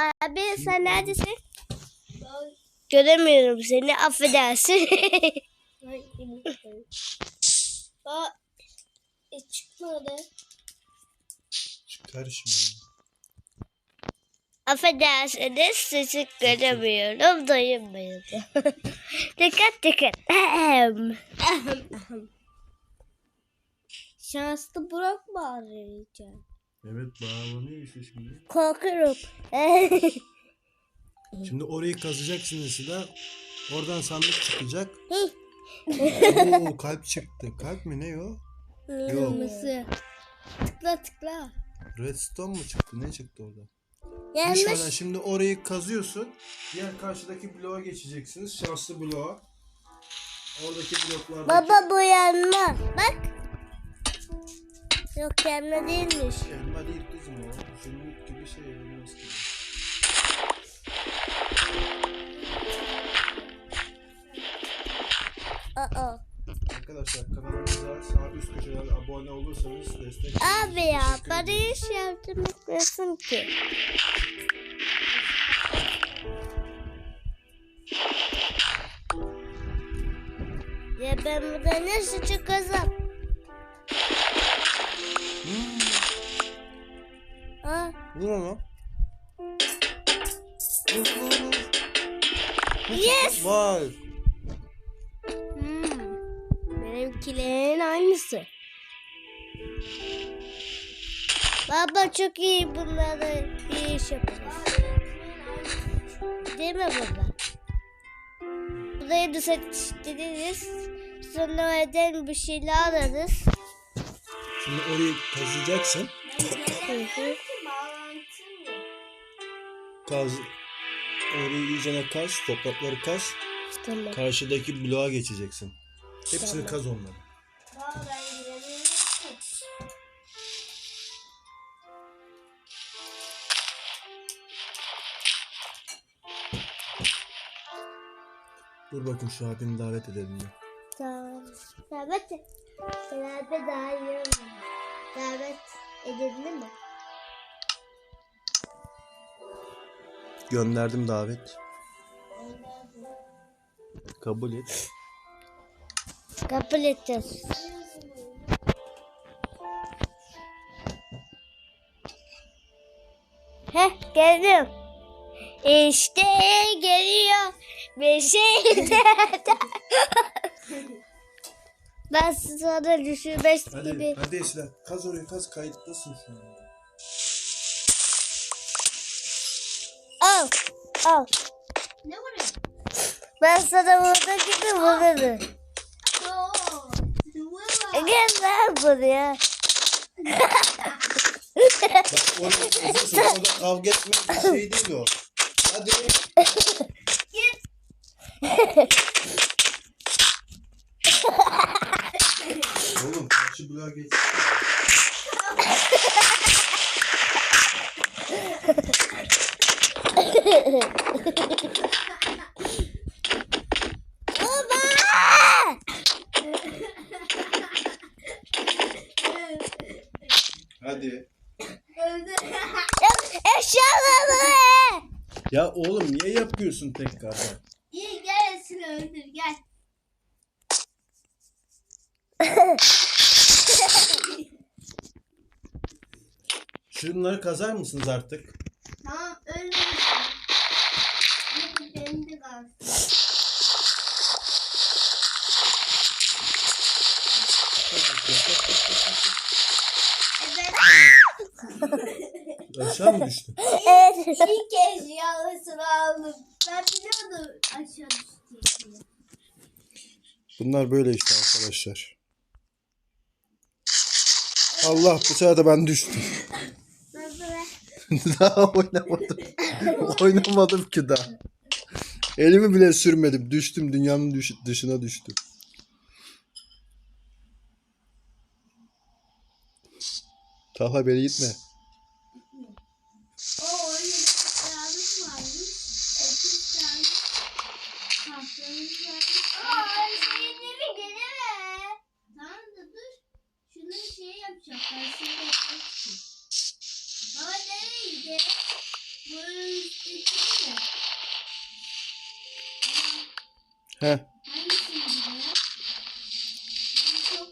Abi sen neredesin? Göremiyorum seni affedersin. Aa, e, çıkmadı. Çıkar şimdi. Affedersiniz sizi göremiyorum. Dayım bayıldı. dikkat dikkat. Ahem. Ahem. Şanslı Burak mı arayacağım? Evet bağlanıyor işte şimdi. Korkuyorum. Şimdi orayı kazacaksın Esra. Oradan sandık çıkacak. Oo kalp çıktı. Kalp mi ne o? Yok. Kırmızı. Tıkla tıkla. Redstone mu çıktı? Ne çıktı orada? Yanlış. Nişanlar şimdi orayı kazıyorsun. Diğer karşıdaki bloğa geçeceksiniz. Şanslı bloğa. Oradaki bloklardaki... Baba bu yanma. Bak. Yok yanma değilmiş. Elma değil kızım o. Zümrüt gibi şey elmas gibi. Aa. Arkadaşlar kanalımıza sağ üst köşeden abone olursanız destek Abi ya bana hiç yardım ki. Ya ben burada nasıl çıkacağım? Hmm, Ha? vur onu. Vur vur vur. Yes. Vay. Hmm. Benimkilerin aynısı. Baba çok iyi bunları iyi iş yaparız. Değil mi baba? Burayı da seçtiririz. Sonra evden bir şeyler alırız. Şimdi orayı kazıyacaksın. Kaz. Orayı iyicene kaz. Toprakları kaz. Tamam. Karşıdaki bloğa geçeceksin. Hepsini kaz onları. Dur bakayım şu abini davet edelim ya. Davet et. Beraber daha iyi olur. Davet edildi mi? Gönderdim davet. Kabul et. Kabul edeceğiz. Heh geldim. İşte geliyor bir şey. ben sana düşürmez Hadi, gibi. hadi Esra. Kaz orayı kaz. Kayıttasın şu anda. Al. Al. Ne vuruyor? Ben sana burada gibi. Oo. Valla. Gel lan buraya. Bak orayı kazıyorsun. Orada kavga etme bir şey değil o. Hadi. Oğlum bloğa geç. Hadi. Öldü. Eşyalarımı! Ya oğlum niye yapıyorsun tekrardan? İyi gel Esin öldür gel. Şunları kazar mısınız artık? Tamam. Hadi benim de kalsın. Evet. Aşağı mı düştü? Evet. İlk kez yalısını aldım. Ben biliyordum aşağı düşecek diye. Bunlar böyle işte arkadaşlar. Allah bu sefer de ben düştüm. Daha oynamadım. oynamadım ki daha. Elimi bile sürmedim. Düştüm. Dünyanın düş- dışına düştüm. Talha beni gitme. O öyle bir kağıdımız varmış. Sekiz tane tahtamız varmış. Aa şeyleri geleme. Tamam da dur. Şunu şey yapacağım. Ben şey yapmak için. Baba nereye gidelim? Böyle üstteki de. Heh. Hangisini biliyor? Çok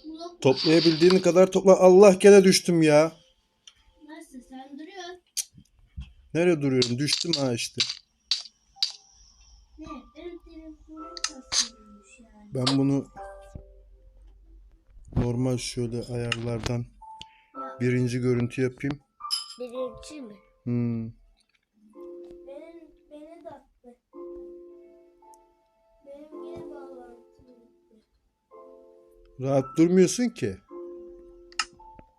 blok Toplayabildiğin kadar topla. Allah gene düştüm ya. Nasıl sen duruyorsun? Nereye duruyorum? Düştüm ha işte. Ne? Ben bunu normal şöyle ayarlardan birinci görüntü yapayım. Birinci mi? Hmm. Rahat durmuyorsun ki.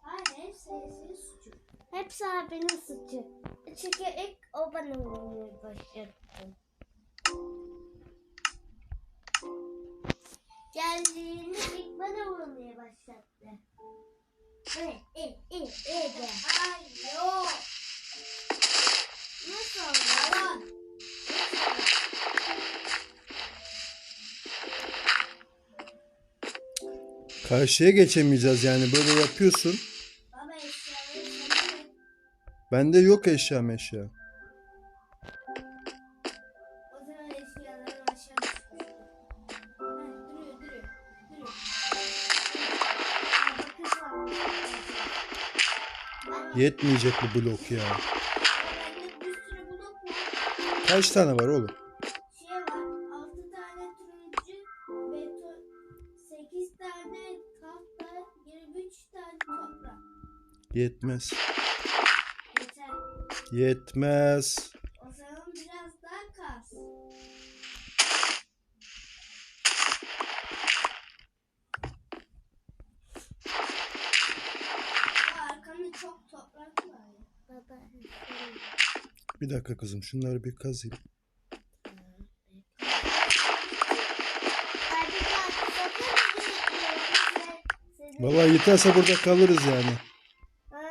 Hayır hepsi senin suçu. Hepsi abinin suçu. Çünkü ilk o bana vurmaya başladı. Geldiğinde ilk bana vurmaya başladı. Evet, evet, evet, evet. Ay. Karşıya geçemeyeceğiz yani böyle yapıyorsun. Baba sana Bende yok eşya meşya. O zaman eşyaların aşağı düşmüştür. Ha, duruyor duruyor. Duruyor. Ha, bakış var. Yetmeyecek bu blok ya. Bende bir sürü blok var. Kaç tane var oğlum? Yetmez. Yeter. Yetmez. O zaman biraz daha kas. Arkamda çok toprak var. Baba. Bir dakika kızım şunları bir kazayım. Baba yeterse burada kalırız yani. Ha,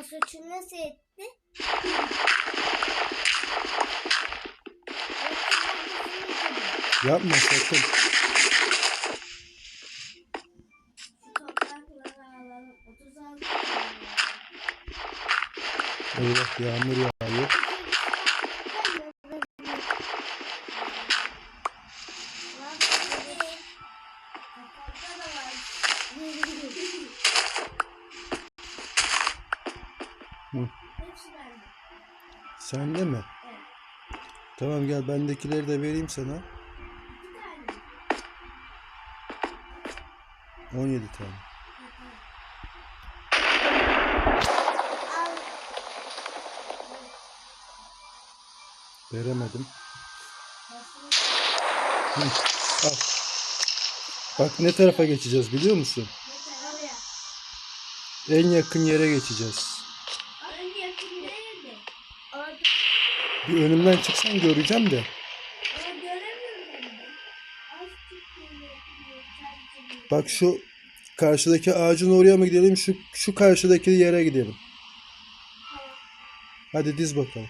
o suçu nasıl etti? Yapma sakın. Şu toprakları alalım. 36 tane. Eyvah yağmur yağıyor. Hı. Sende mi? Evet. Tamam gel bendekileri de vereyim sana. 17 tane. Veremedim. Hı, al. Bak ne tarafa geçeceğiz biliyor musun? En yakın yere geçeceğiz. Bir önümden çıksan göreceğim de. Ben göremiyorum ben de. Az çıktığını yapıyor. Sadece bir- Bak şu karşıdaki ağacın oraya mı gidelim? Şu şu karşıdaki yere gidelim. Hadi diz bakalım.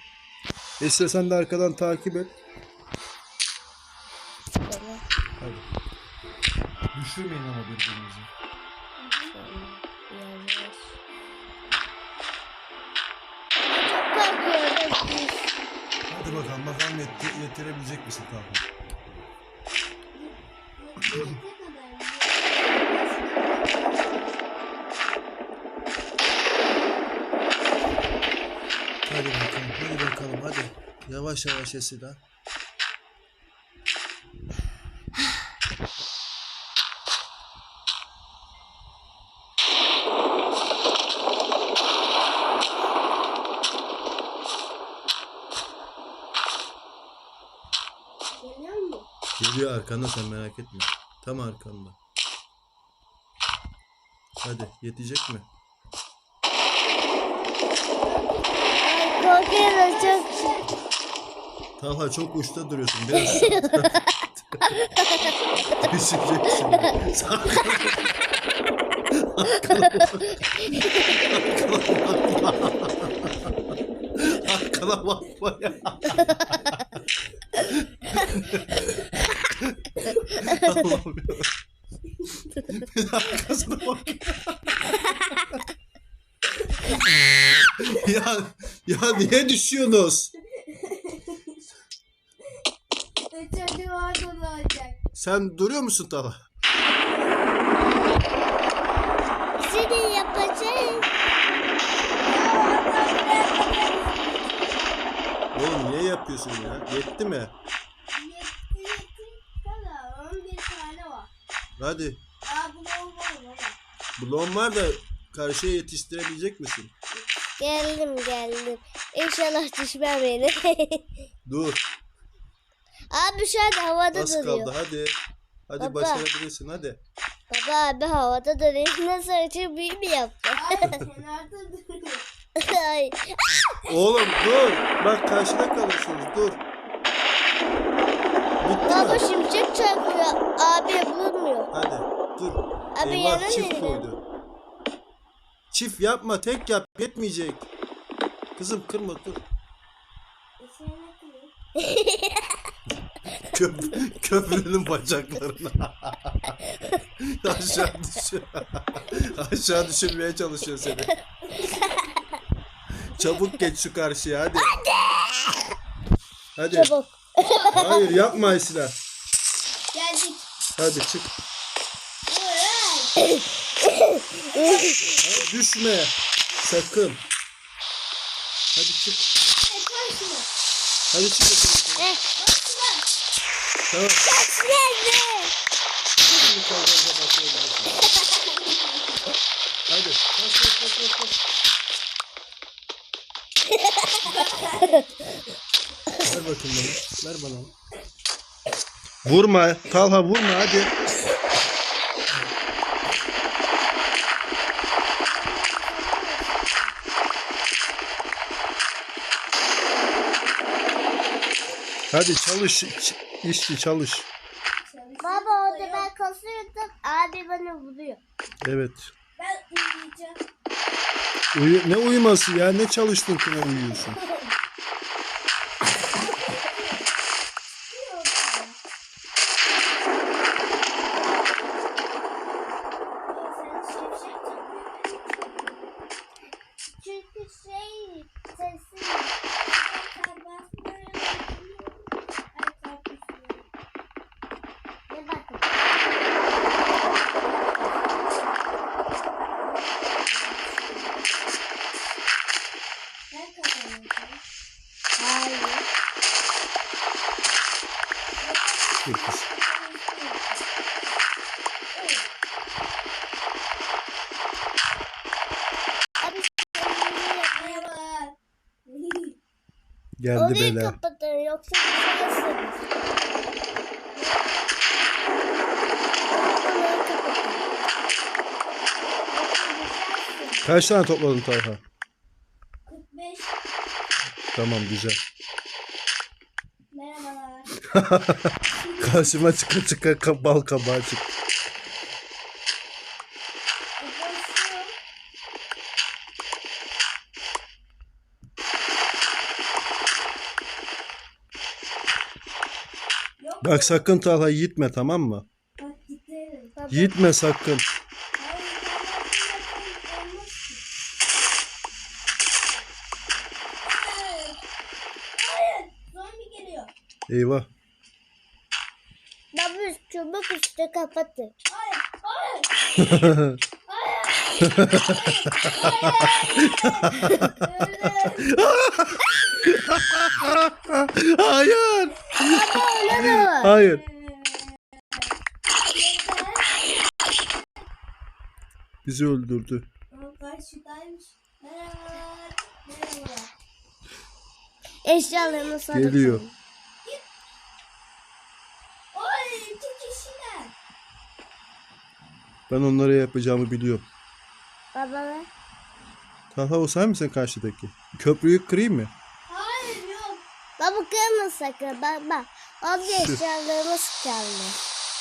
Esra sen de arkadan takip et. Hadi. Düşürmeyin ama birbirinizi. Hadi bakalım bakalım yetti- yetirebilecek misin tahmin? Ne kadar? Hadi bakalım, hadi bakalım, hadi. Yavaş yavaş Esra. Geliyor mu? Geliyor arkanda sen merak etme. Tam arkanda. Hadi yetecek mi? Korkuyorum çok. Talha çok uçta duruyorsun. Biraz düşeceksin. Arkana bakma ya. Allah'ım ya. Bir arkasına bak. ya, ya niye düşüyorsunuz? Çocuğu orada olacak. Sen duruyor musun Talha? Seni yapacağım. Oğlum niye yapıyorsun ya? Yetti mi? Yetti yetti. 11 tane var. Hadi. Aa bu olmalı baba. Blon var da karşıya yetiştirebilecek misin? Geldim geldim. İnşallah düşmem beni. Dur. Abi şu an havada Az duruyor. kaldı hadi. Hadi Baba. başarabilirsin hadi. Baba abi havada duruyor. Nasıl açıp büyü mü yaptı? Ay kenarda duruyor. Ay. Oğlum dur. Bak karşıda kalırsınız dur. Bitti Baba mi? şimşek çarpıyor. Abi bulunmuyor. Hadi dur. Abi Eyvah yana çift nereye? koydu. Çift yapma tek yap yetmeyecek. Kızım kırma dur. Köp köprünün bacaklarına. Aşağı düşüyor. Aşağı düşürmeye çalışıyor seni. Çabuk geç şu karşıya hadi. Hadi. Çabuk. Hayır yapma Esra. Geldik. Hadi çık. Hayır, düşme. Sakın. Hadi çık. Koy şunu. Hadi çık. Tamam. Nerede? Şimdi kavgaya başlayabilirsin. Hadi. Koş koş koş koş koş. Ver bakayım bana. Ver bana. Vurma. Talha vurma hadi. Hadi çalış. İş- işçi çalış. Baba orada ben kasıyordum. Abi bana vuruyor. Evet. Ben uyuyacağım. Uyu ne uyuması ya? Ne çalıştın ki ne uyuyorsun? Çünkü şey sesi. Ne bakın. Hayır. Dur kız. Geldi Orayı bela. kapatın yoksa kapatın. Kaç tane topladın Talha? 45 Tamam güzel. merhabalar. Karşıma çıka çıka ka- bal kabağı çık. Koşuyorum. Yok Bak sakın Talha yitme tamam mı? bak giderim. Baba, Yitme sakın. Hayır ben olmaz ki. Hayır. Hayır. Hayır. Hayır. Hayır. Bizi öldürdü. Eşyalarını sana Geliyor. Ben onlara yapacağımı biliyorum. Baba. Talha o sen misin karşıdaki? Köprüyü kırayım mı? Hayır yok. Baba kırma sakın. Bak. Orada eşyalarımız kaldı.